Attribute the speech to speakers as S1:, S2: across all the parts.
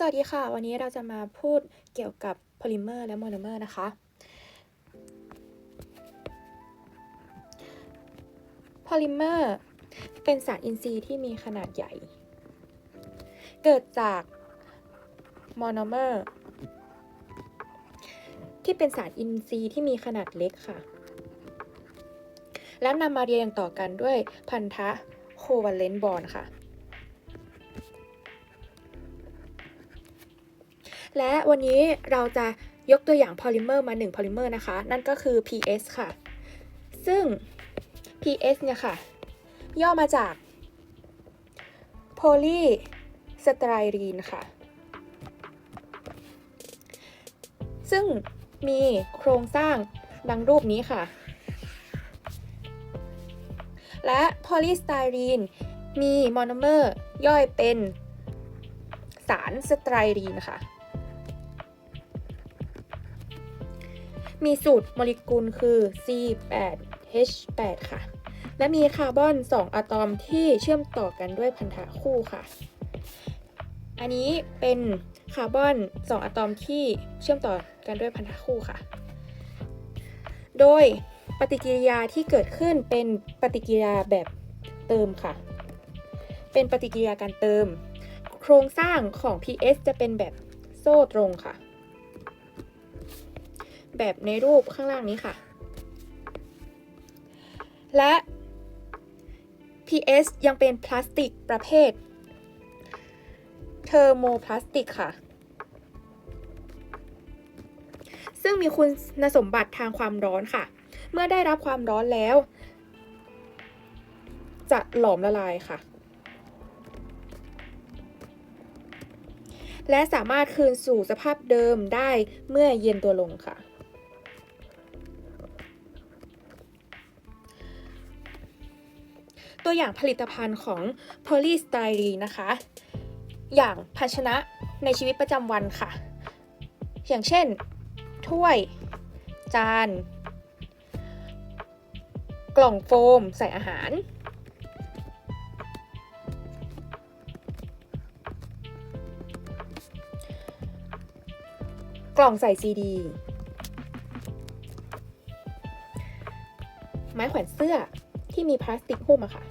S1: สวัสดีค่ะ วันนี้เราจะมาพูดเกี่ยวกับโพลิเมอร์และโมโนเมอร์นะคะ โพลิเมอร์เป็นสารอินทรีย์ที่มีขนาดใหญ่ เกิดจากโมโนเมอร์ที่เป็นสารอินทรีย์ที่มีขนาดเล็กค่ะ แล้วนำมาเรียงต่อกันด้วยพันธะโควาเลนต์บอนด์ค่ะ และวันนี้เราจะยกตัวอย่างโพลิเมอร์มา1โพลิเมอร์นะคะ นั่นก็คือ PS ค่ะ ซึ่ง PS เนี่ยค่ะ ย่อมาจากโพลีสไตรีนค่ะ ซึ่งมีโครงสร้างดังรูปนี้ค่ะ และโพลีสไตรีนมีโมโนเมอร์ย่อยเป็นสารสไตรีนค่ะ มีสูตรโมเลกุลคือ C8H8 ค่ะ และมีคาร์บอน 2 อะตอมที่เชื่อมต่อกันด้วยพันธะคู่ค่ะ อันนี้เป็นคาร์บอน 2 อะตอมที่เชื่อมต่อกันด้วยพันธะคู่ค่ะ โดยปฏิกิริยาที่เกิดขึ้นเป็นปฏิกิริยาแบบเติมค่ะ เป็นปฏิกิริยาการเติม โครงสร้างของ PS จะเป็นแบบโซ่ตรงค่ะ แบบในรูปข้างล่างนี้ค่ะ และ PS ยังเป็นพลาสติกประเภทเทอร์โมพลาสติกค่ะ ซึ่งมีคุณสมบัติทางความร้อนค่ะ เมื่อได้รับความร้อนแล้ว จะหลอมละลายค่ะ และสามารถคืนสู่สภาพเดิมได้เมื่อเย็นตัวลงค่ะ ตัวอย่างผลิตภัณฑ์ของโพลีสไตรีนนะคะ อย่างภาชนะในชีวิตประจำวันค่ะ อย่างเช่น ถ้วย จาน กล่องโฟมใส่อาหาร กล่องใส่ซีดีไม้แขวนเสื้อ ที่มีพลาสติกหุ้มอะค่ะ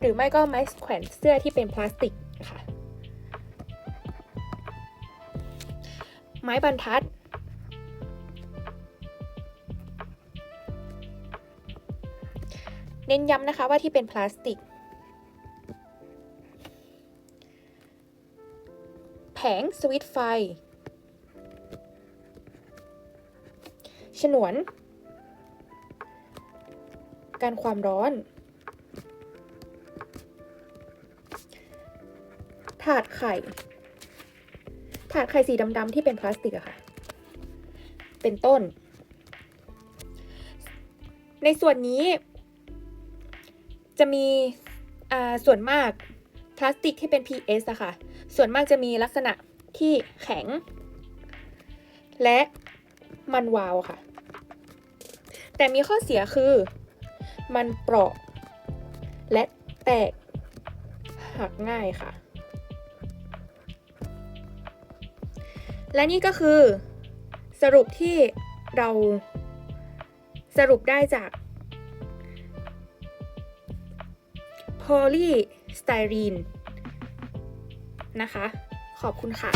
S1: หรือไม่ก็ไม้แขวนเสื้อที่เป็นพลาสติกค่ะ ไม้บรรทัด เน้นย้ำนะคะว่าที่เป็นพลาสติก แผงสวิตไฟ ฉนวน การความร้อน ถาดไข่ ถาดไข่สีดำๆที่เป็นพลาสติกอะค่ะ เป็นต้น ในส่วนนี้ จะมีอ่าส่วนมากพลาสติกที่เป็น PS อะค่ะ ส่วนมากจะมีลักษณะที่แข็ง และมันวาวค่ะ แต่มีข้อเสียคือ มันเปราะ และแตกหักง่ายค่ะ และนี่ก็คือสรุปที่เราสรุปได้จากโพลีสไตรีนนะคะ ขอบคุณค่ะ